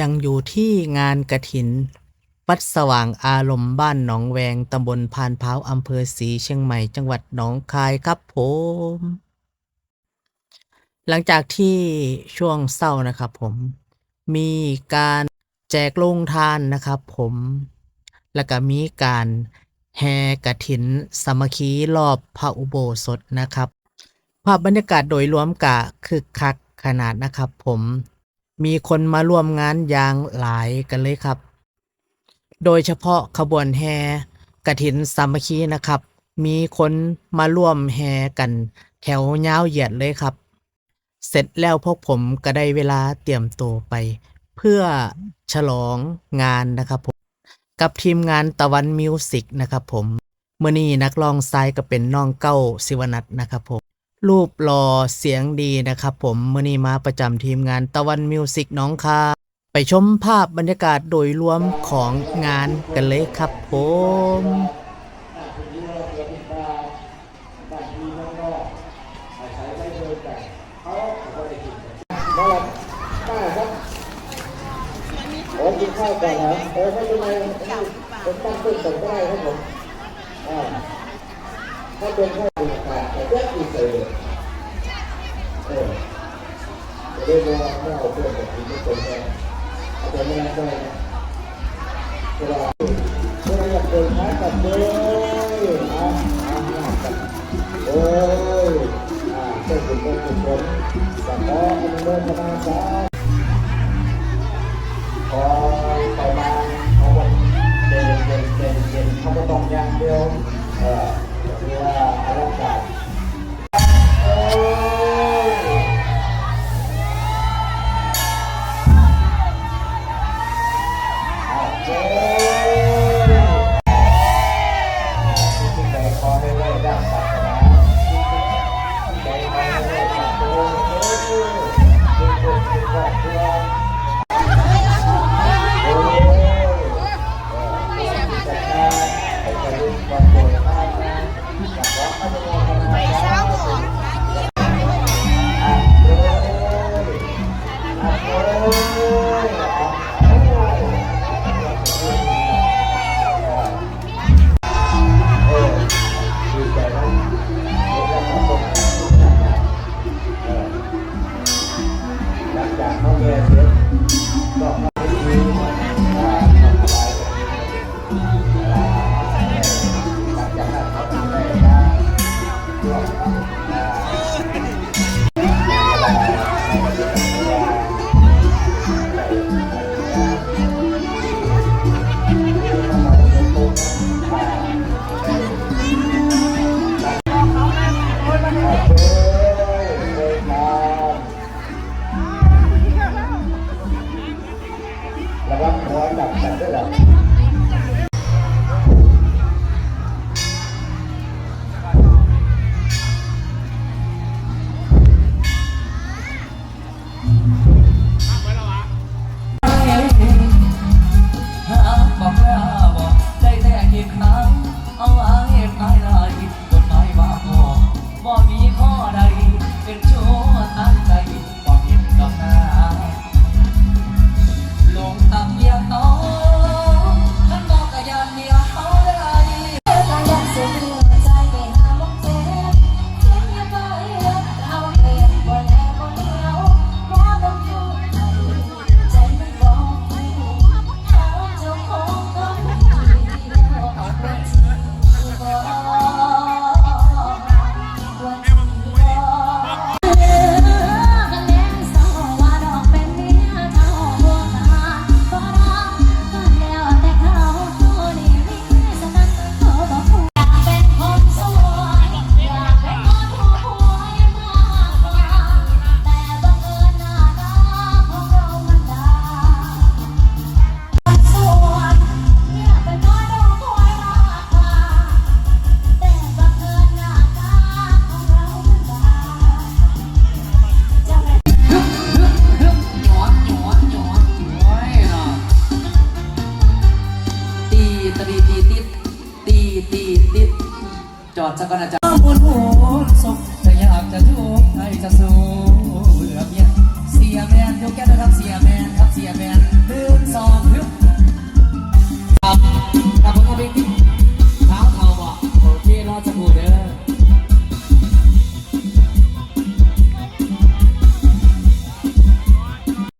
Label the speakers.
Speaker 1: ยังอยู่ที่งานกระถิน วัดสว่างอารมณ์บ้านหนองแวงตำบลพานพร้าอำเภอศรีเชียงใหม่ จังหวัดหนองคายครับผม หลังจากที่ช่วงเศร้านะครับผม มีการแจกโรงทานนะครับผม แล้วก็มีการแห่กระถินสามัคคีรอบพระอุโบสถนะครับ ภาพบรรยากาศโดยรวมกะคึกคักขนาดนะครับผม มีคนมาร่วมงานอย่างหลายกันเลยครับ โดยเฉพาะขบวนแห่กระถินสามัคคีนะครับ มีคนมาร่วมแห่กัน แถวยาวเหยียดเลยครับ เสร็จแล้วพวกผมก็ได้เวลาเตรียมตัวไป เพื่อฉลองงานนะครับผมกับทีมงานตะวันมิวสิกนะครับผมเมื่อนี้นักร้องทรายก็เป็นน้องเก้าสิวนัทนะครับผม รูปหล่อเสียงดีนะครับผมมื่อนี้มาประจำทีมงานตะวันมิวสิกน้องคาไปชมภาพบรรยากาศโดยรวมของงานกันเลยครับผม
Speaker 2: โอ้กินข้าวก่อนเหรอเออไม่เป็นไรผมตั้งขึ้นส่งได้ครับผมอ่าถ้าเป็น แต่แยกอีกเลยเออจะได้รู้ว่าแม่เอาเพื่อนแบบนี้ไม่เนแม่อาจจะแม่ได้นะเวลาเวลาอยากเดินท้กับเลยอะอะอะกับโอ้ยอ่าเจ้าคุณเจ้าคุณคนแต่ขออนุโมทนาสาธุ รับหัวจับกันด้แหรอ ด
Speaker 3: สักรนาจารย์มวลหัวศพจะอยากจะทุกข์ให้จะสุ